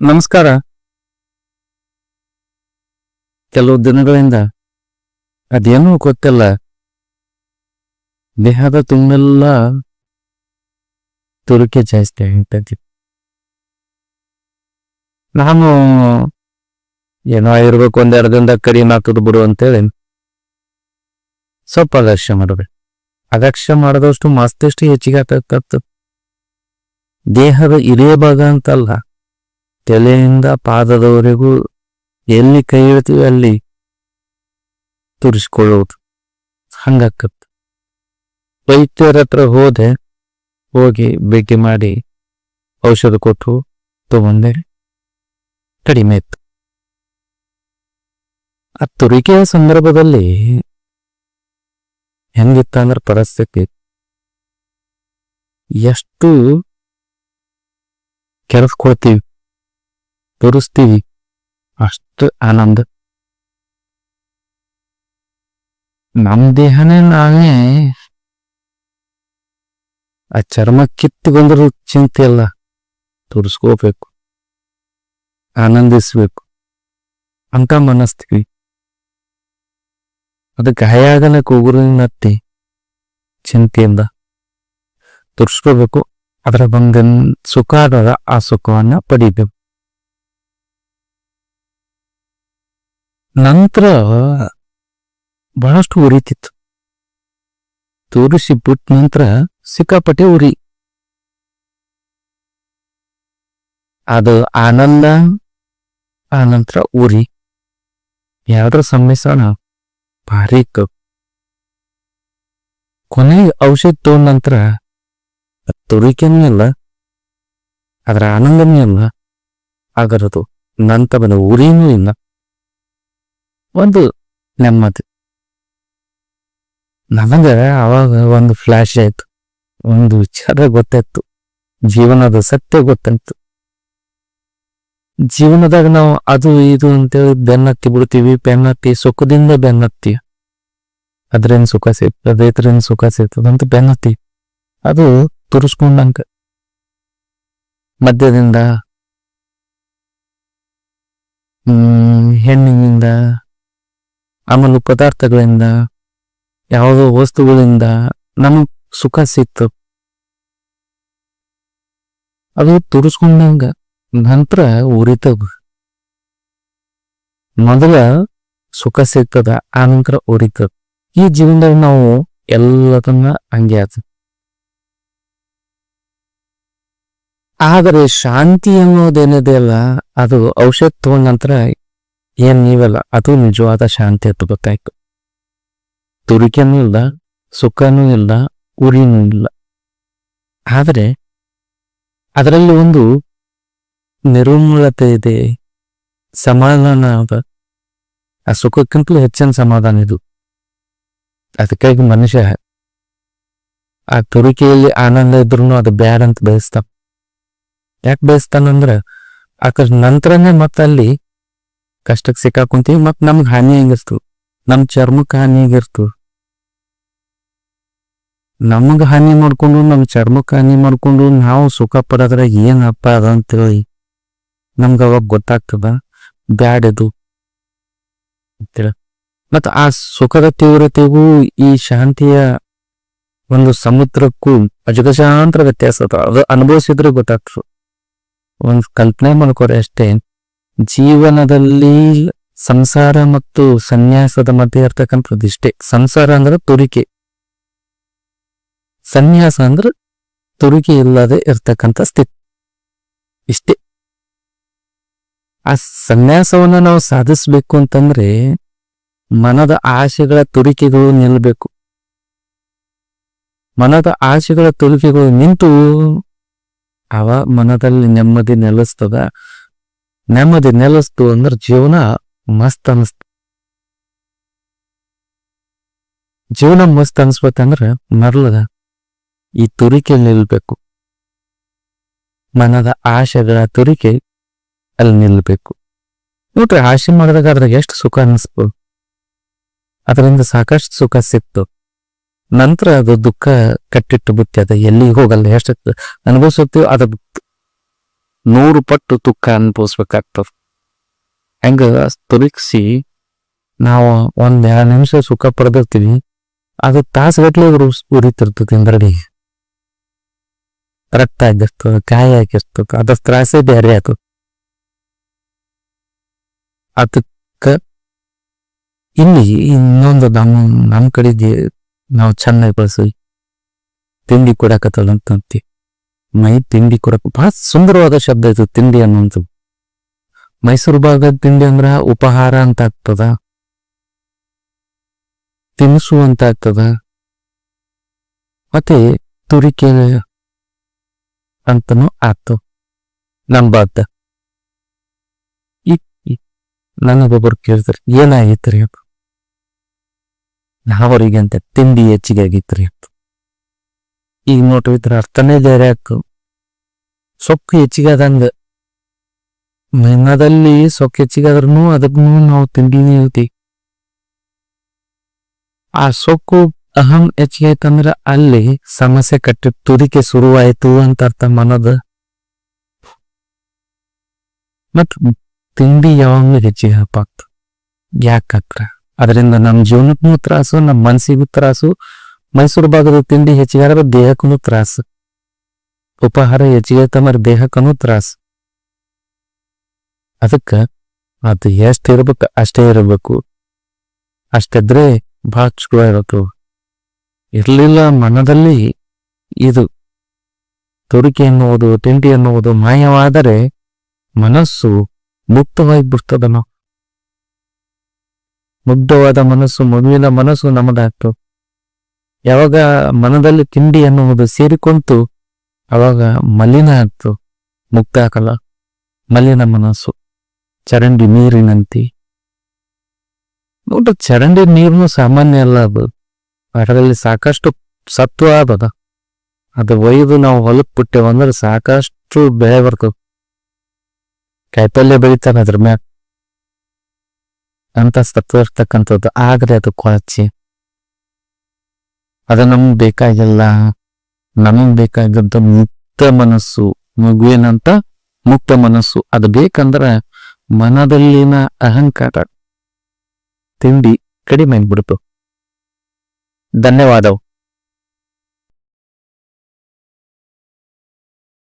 ನಮಸ್ಕಾರ. ಕೆಲವು ದಿನಗಳಿಂದ ಅದೇನೂ ಗೊತ್ತಿಲ್ಲ. ದೇಹದ ತುಂಬೆಲ್ಲ ತುರಿಕೆ ಜಾಸ್ತಿ ಆಗ್ತೈತಿ ನಾನು ಏನೋ ಇರ್ಬೇಕು ಒಂದೆರಡು ಕಡಿಮೆ ಆಗ್ತದ ಬಿಡು ಅಂತೇಳಿ. ಸ್ವಲ್ಪ ಅದಕ್ಷ ಮಾಡಬೇಕು ಅದಕ್ಷ ಮಾಡಿದಷ್ಟು ಮಸ್ತಿಷ್ಟು ಹೆಚ್ಚಿಗೆ ಆಗ್ತಕ್ಕಂಥ ದೇಹದ ಹಿರಿಯ ಭಾಗ ಅಂತಲ್ಲ. ತಲೆಯಿಂದ ಪಾದದವರೆಗೂ ಎಲ್ಲಿ ಕೈ ಇಡ್ತೀವಿ ಅಲ್ಲಿ ತುರಿಸ್ಕೊಳ್ಳೋದು. ಹಂಗಾಕತ್ ವೈದ್ಯರ ಹತ್ರ ಹೋದೆ, ಹೋಗಿ ಭೇಟಿ ಮಾಡಿ ಔಷಧ ಕೊಟ್ಟು ತಗೊಂಡೆ. ಕಡಿಮೆ ಇತ್ತು. ಆ ತುರಿಕೆಯ ಸಂದರ್ಭದಲ್ಲಿ ಹೆಂಗಿತ್ತ ಅಂದ್ರೆ ಪರಿಸ್ಥಿತಿ. ಎಷ್ಟು ಕೆರೆಸ್ಕೊಳ್ತೀವಿ. ತೋರಿಸ್ತೀವಿ. ಅಷ್ಟು ಆನಂದ. ನಮ್ಮ ದೇಹನೇ ನಾವೇ ಆ ಚರ್ಮ ಕಿತ್ತು ಬಂದ್ರೂ ಚಿಂತೆ ಇಲ್ಲ ತೋರಿಸ್ಕೋಬೇಕು. ಆನಂದಿಸ್ಬೇಕು. ಅಂತ ಮನಸ್ತೀವಿ. ಅದು ಗಾಯ ಆಗಲ್ಲ ಕೂಗುರಿನತ್ತಿ ಚಿಂತೆಯಿಂದ. ತೋರಿಸ್ಕೋಬೇಕು. ಅದರ ಬಂದ ಸುಖ ಆದಾಗ ಆ ಸುಖವನ್ನ ಪಡಿಬೇಕು. ನಂತರ ಬಹಳಷ್ಟು ಉರಿತಿತ್ತು. ತೋರಿಸಿ ಬಿಟ್ಟ ನಂತರ ಸಿಕ್ಕಾಪಟ್ಟೆ ಉರಿ. ಅದು ಆನಂದ ಆ ನಂತರ ಉರಿ. ಎರಡರ ಸಮ್ಮಿಶ್ರಣ? ಭಾರಿ ಕಪ್ ಕೊನೆಗೆ ಔಷಧ ತಗೊಂಡ ನಂತರ ತುರಿಕೆನೂ ಇಲ್ಲ. ಅದರ ಆನಂದನೂ ಇಲ್ಲ. ಅದರದು ನಂತರ ಉರಿನೂ ಇಲ್ಲ. ಒಂದು ನೆಮ್ಮದಿ. ನನಗೆ ಆವಾಗ ಒಂದು ಫ್ಲಾಶ್ ಆಯ್ತು. ಒಂದು ವಿಚಾರ ಗೊತ್ತಾಯ್ತು. ಜೀವನದ ಸತ್ಯ ಗೊತ್ತಾಯ್ತು. ಜೀವನದಾಗ ನಾವು ಅದು ಇದು ಅಂತೇಳಿ ಬೆನ್ನತ್ತಿ ಬಿಡ್ತೀವಿ, ಬೆನ್ನತ್ತಿ ಸುಖದಿಂದ ಬೆನ್ನತ್ತಿ. ಅದ್ರೇನ್ ಸುಖ ಸಿಗ್ತದೆ ಇದ್ರೇನ್ ಸುಖ ಸಿಗ್ತದೆ ಅಂತ ಬೆನ್ನತ್ತಿ. ಅದು ತುರಿಸ್ಕೊಂಡಂಗ. ಮದ್ಯದಿಂದ, ಹ್ಮ್, ಹೆಣ್ಣಿನಿಂದ ಆಮೇಲೆ ಪದಾರ್ಥಗಳಿಂದ, ಯಾವುದೋ ವಸ್ತುಗಳಿಂದ ನಮಗ್ ಸುಖ ಸಿಕ್ತು. ಅದು ತುರಿಸ್ಕೊಂಡಂಗ ನಂತರ ಉರಿತವ ಮೊದಲ ಸುಖ ಸಿಗ್ತದ, ಆ ನಂತರ ಉರಿತದ. ಈ ಜೀವನದಾಗ ನಾವು ಎಲ್ಲದನ್ನ ಹಂಗೆ ಆತ ಆದರೆ ಶಾಂತಿ ಅನ್ನೋದೇನಿದೆ ಅಲ್ಲ ಅದು ಔಷಧ ತಗೊಂಡ ನಂತರ ಏನ್ ನೀವಲ್ಲ, ಅದು ನಿಜವಾದ ಶಾಂತಿ ಅಂತ ಗೊತ್ತಾಯ್ತು. ತುರಿಕೆನೂ ಇಲ್ಲ, ಸುಖನೂ ಇಲ್ಲ ಉರಿನೂ ಇಲ್ಲ. ಆದರೆ ಅದರಲ್ಲಿ ಒಂದು ನಿರ್ಮೂಲತೆ ಇದೆ ಸಮಾಧಾನ ಆ ಸುಖಕ್ಕಿಂತಲೂ ಹೆಚ್ಚಿನ ಸಮಾಧಾನ ಇದು. ಅದಕ್ಕಾಗಿ ಮನುಷ್ಯ ಆ ತುರಿಕೆಯಲ್ಲಿ ಆನಂದ ಇದ್ರು ಅದು ಬ್ಯಾಡ್ ಅಂತ ಬಯಸ್ತಾನ. ಯಾಕೆ ಬಯಸ್ತಾನಂದ್ರ ಆಕ ನಂತರನೇ ಮತ್ತಲ್ಲಿ ಕಷ್ಟಕ್ಕೆ ಸಿಕ್ಕಾಕೊಂತೀವಿ ಮತ್ತು ನಮ್ಗೆ ಹಾನಿ ಆಗಿರ್ತು ನಮ್ ಚರ್ಮಕ್ಕೆ ಹಾನಿ ಆಗಿರ್ತು ನಮಗೆ ಹಾನಿ ಮಾಡ್ಕೊಂಡು ನಮ್ಮ ಚರ್ಮಕ್ಕೆ ಹಾನಿ ಮಾಡ್ಕೊಂಡು ನಾವು ಸುಖ ಪಡೋದ್ರ ಏನಪ್ಪ ಅದ ಅಂತೇಳಿ ನಮ್ಗ ಅವಾಗ ಗೊತ್ತಾಗ್ತದ. ಬ್ಯಾಡ್ ಇದು. ಅಂತೇಳಿ ಮತ್ತ ಆ ಸುಖದ ತೀವ್ರತೆಗೂ ಈ ಶಾಂತಿಯ ಒಂದು ಸಮುದ್ರಕ್ಕೂ ಅಜಗಜಾಂತರ ವ್ಯತ್ಯಾಸ ಅದು ಅನುಭವಿಸಿದ್ರೆ ಗೊತ್ತಾಗ್ತದೆ. ಒಂದು ಕಲ್ಪನೆ ಮಾಡ್ಕೊರೆ ಅಷ್ಟೇ. ಜೀವನದಲ್ಲಿ ಸಂಸಾರ ಮತ್ತು ಸನ್ಯಾಸದ ಮಧ್ಯೆ ಇರ್ತಕ್ಕಂಥದ್ದು ಇಷ್ಟೇ ಸಂಸಾರ ಅಂದ್ರೆ ತುರಿಕೆ. ಸನ್ಯಾಸ ಅಂದ್ರೆ ತುರಿಕೆ ಇಲ್ಲದೆ ಇರ್ತಕ್ಕಂಥ ಸ್ಥಿತಿ. ಇಷ್ಟೇ. ಆ ಸನ್ಯಾಸವನ್ನ ನಾವು ಸಾಧಿಸ್ಬೇಕು ಅಂತಂದ್ರೆ ಮನದ ಆಶೆಗಳ ತುರಿಕೆಗಳು ನಿಲ್ಲಬೇಕು ಮನದ ಆಶೆಗಳ ತುರಿಕೆಗಳು ನಿಂತು ಅವ ಮನದಲ್ಲಿ ನೆಮ್ಮದಿ ನೆಲೆಸ್ತದ. ನೆಮ್ಮದಿ ನೆಲೆಸ್ತು ಅಂದ್ರೆ ಜೀವನ ಮಸ್ತ್ ಅನಿಸ್ತು. ಜೀವನ ಮಸ್ತ್ ಅನ್ಸ್ಬೇಕಂದ್ರೆ ಮರಳದ ಈ ತುರಿಕೆ ನಿಲ್ಬೇಕು. ಮನದ ಆಶೆಗಳ ತುರಿಕೆ ಅಲ್ಲಿ ನಿಲ್ಬೇಕು. ನೋಡ್ರಿ, ಆಶೆ ಮಾಡಿದಾಗ ಅದ್ರಾಗ ಎಷ್ಟು ಸುಖ ಅನಿಸ್ಬೋದು ಅದರಿಂದ ಸಾಕಷ್ಟು ಸುಖ ಸಿಕ್ತು. ನಂತರ ಅದು ದುಃಖ ಕಟ್ಟಿಟ್ಟು ಬುತ್ತಿ ಅದ ಎಲ್ಲಿಗೆ ಹೋಗಲ್ಲ, ಎಷ್ಟು ಅನುಭವಿಸುತ್ತೀವಿ ಅದ ನೂರು ಪಟ್ಟು ದುಃಖ ಅನುಭವಿಸ್ಬೇಕಾಗ್ತದ. ಹೆಂಗ ತುರುಕ್ಸಿ ನಾವು ಒಂದ್ ಎರಡು ನಿಮಿಷ ಸುಖ ಪಡೆದಿರ್ತೀವಿ, ಅದು ತಾಸುಗಟ್ಲೆ ಉರು, ಉರಿತಿರ್ತದೆ ಹಿಂದ್ರಡಿ. ರಕ್ತ ಆಗಿರ್ತದ, ಕಾಯಿ ಆಗಿರ್ತದ ಅದ ತ್ರಾಸೇ ಬೇರೆ ಅದು ಅದಕ್ಕ ಇಲ್ಲಿ ಇನ್ನೊಂದು ನಮ್ಮ ನಮ್ಮ ಕಡೆ ನಾವು ಚೆನ್ನಾಗಿ ಬಳಸಿ, ತಿಂಡಿ ಕೊಡಕತ್ತಲ್ಲ ಅಂತ ಅಂತೀವಿ ಮೈ ತಿಂಡಿ ಕೊರಕು ಬಹಳ ಸುಂದರವಾದ ಶಬ್ದ ಇದು, ತಿಂಡಿ ಅನ್ನುವಂಥದ್ದು. ಮೈಸೂರು ಭಾಗದ ತಿಂಡಿ ಅಂದ್ರ ಉಪಹಾರ ಅಂತ ಆಗ್ತದ. ತಿನಿಸು ಅಂತ ಆಗ್ತದ. ಮತ್ತೆ ತುರಿಕೆ ಅಂತನೂ ಆತು. ನಮ್ ನನ್ನೊಬ್ಬೊಬ್ಬರು ಕೇಳ್ತಾರೆ ಕೇಳ್ತಾರೆ ರೀ ಅದು? ನಾವರಿಗೆ ಅಂತ ತಿಂಡಿ ಹೆಚ್ಚಿಗೆ ಆಗಿತ್ರಿ ಅಂತ ಈಗ ನೋಡ್ರಿ ಇದ್ರ ಅರ್ಥನೇ ಬೇರೆ ಹಾಕು ಸೊಕ್ಕು ಹೆಚ್ಚಿಗೆ ಮೈನದಲ್ಲಿ ಸೊಕ್ಕು ಹೆಚ್ಚಿಗಾದ್ರೂ ಅದಕ್ಕೂ ನಾವು ತಿಂಡಿನೇ ಇರ್ತೀವಿ. ಆ ಸೊಕ್ಕು ಅಹಂ ಹೆಚ್ಚಿಗೆ ಆಯ್ತಂದ್ರ ಅಲ್ಲಿ ಸಮಸ್ಯೆ ಕಟ್ಟಿ ತುದಿಕೆ ಶುರುವಾಯಿತು ಅಂತ ಅರ್ಥ ಮನದ. ಮತ್ ತಿಂಡಿ ಯಾವಾಗ್ಲೂ ಹೆಚ್ಚಿಗೆ ಹಪ್ಪಾಗ್ತು ಯಾಕತ್ರ ಅದರಿಂದ ನಮ್ಮ ಜೀವನಕ್ಕೂ ತ್ರಾಸು ನಮ್ಮ ಮನ್ಸಿಗೂ ತ್ರಾಸು ಮೈಸೂರು ಭಾಗದ ತಿಂಡಿ ಹೆಚ್ಚಿಗಾರ ದೇಹಕ್ಕೂ ತ್ರಾಸ ಉಪಹಾರ ಹೆಚ್ಚಿಗೆ ತಮ್ಮ ದೇಹಕ್ಕೂ ತ್ರಾಸ ಅದಕ್ಕ ಅದು ಎಷ್ಟು ಇರ್ಬೇಕು ಅಷ್ಟೇ ಇರಬೇಕು ಅಷ್ಟಿದ್ರೆ ಭಾಳ ಚಲೋ ಇರತ್ತು ಇರ್ಲಿಲ್ಲ ಮನದಲ್ಲಿ ಇದು ತುರಿಕೆ ಎನ್ನುವುದು ತಿಂಡಿ ಎನ್ನುವುದು ಮಾಯವಾದರೆ ಮನಸ್ಸು ಮುಕ್ತವಾಗಿ ಬಿಡ್ತದ ನಾವು ಮುಗ್ಧವಾದ ಮನಸ್ಸು ಮಗುವಿನ ಮನಸ್ಸು ನಮ್ಮದಾಗ್ತು ಯಾವಾಗ ಮನದಲ್ಲಿ ತಿಂಡಿ ಅನ್ನುವುದು ಸೇರಿಕೊಂತು, ಅವಾಗ ಮಲಿನ ಆಯ್ತು ಮುಕ್ತ ಆಗಲ್ಲ ಮಲಿನ ಮನಸ್ಸು, ಚರಂಡಿ ನೀರಿನಂತಿ. ನೋಡ್ರಿ, ಚರಂಡಿ ನೀರ್ನು ಸಾಮಾನ್ಯ ಅಲ್ಲ ಅದು. ಅದರಲ್ಲಿ ಸಾಕಷ್ಟು ಸತ್ವ ಆದದ. ಅದು ಒಯ್ದು ನಾವು ಹೊಲಕ್ ಬಿಟ್ಟೇವಂದ್ರೆ ಸಾಕಷ್ಟು ಬೆಳೆ ಬರ್ತದೆ. ಕಾಯಿಪಲ್ಯ ಬೆಳಿತಾನೆ ಅದ್ರ ಮ್ಯಾಗ ಅಂತ ಸತ್ವ ಇರ್ತಕ್ಕಂಥದ್ದು. ಆಗ್ರೆ ಅದು ಕೊಳಚಿ. ಅದು ನಮ್ಗೆ ಬೇಕಾಗಿಲ್ಲ. ನಮಗೆ ಬೇಕಾಗಿದ್ದ ಮುಕ್ತ ಮನಸ್ಸು. ಮಗುವಿನಂತ ಮುಕ್ತ ಮನಸ್ಸು. ಅದು ಬೇಕಂದ್ರ ಮನದಲ್ಲಿನ ಅಹಂಕಾರ, ತಿಂಡಿ ಕಡಿಮೆ ಆಗ್ಬಿಡ್ತು. ಧನ್ಯವಾದವು.